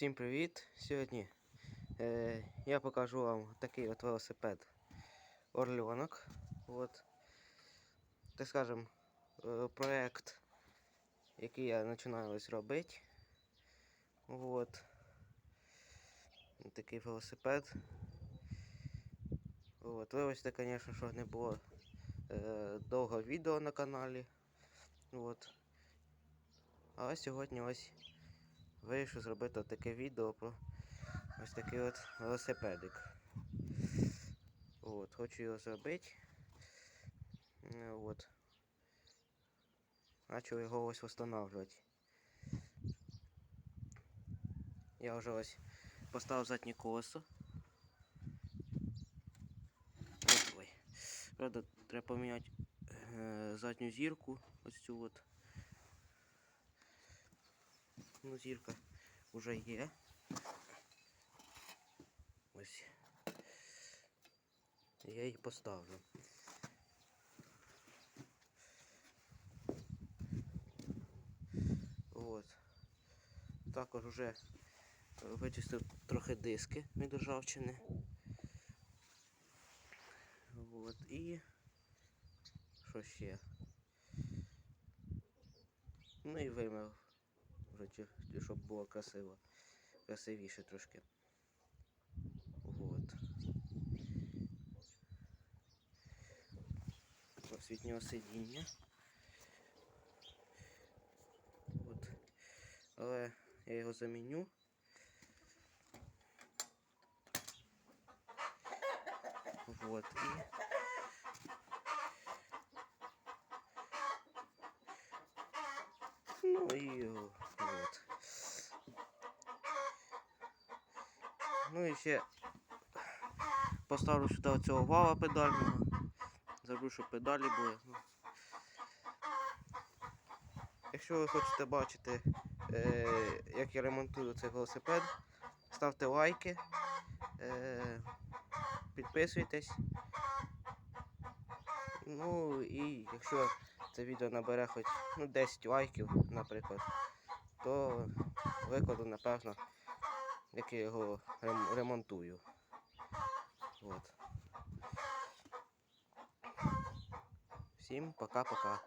Всім привіт! Сьогодні е, я покажу вам такий от велосипед Орльонок. От. Так скажем, е, проект, який я починаю ось робити. От. Такий велосипед. От. Вибачте, звісно, що не було е, довго відео на каналі. От. А сьогодні ось вирішив зробити таке відео про ось такий от велосипедик. От, хочу його зробити. От. Почав його ось встановлювати. Я вже ось поставив заднє колесо. Правда, треба поміняти е, задню зірку, ось цю от. Ну, зірка вже є. Ось. Я її поставлю. От. Також вже вичистив трохи диски від ржавчини. От. І що ще? Ну і вимив чи щоб було красиво. Красивіше трошки. Вот. Освітнього сидіння. От. Але я його заміню. Вот. І Ну і о, от. Ну і ще поставлю сюди цього вала педального. Зроблю, щоб педалі були. Ну. Якщо ви хочете бачити, е, як я ремонтую цей велосипед, ставте лайки, е, підписуйтесь. Ну і якщо це відео набере хоч ну, 10 лайків, наприклад, то викладу, напевно, як я його рем- ремонтую. От. Всім пока-пока.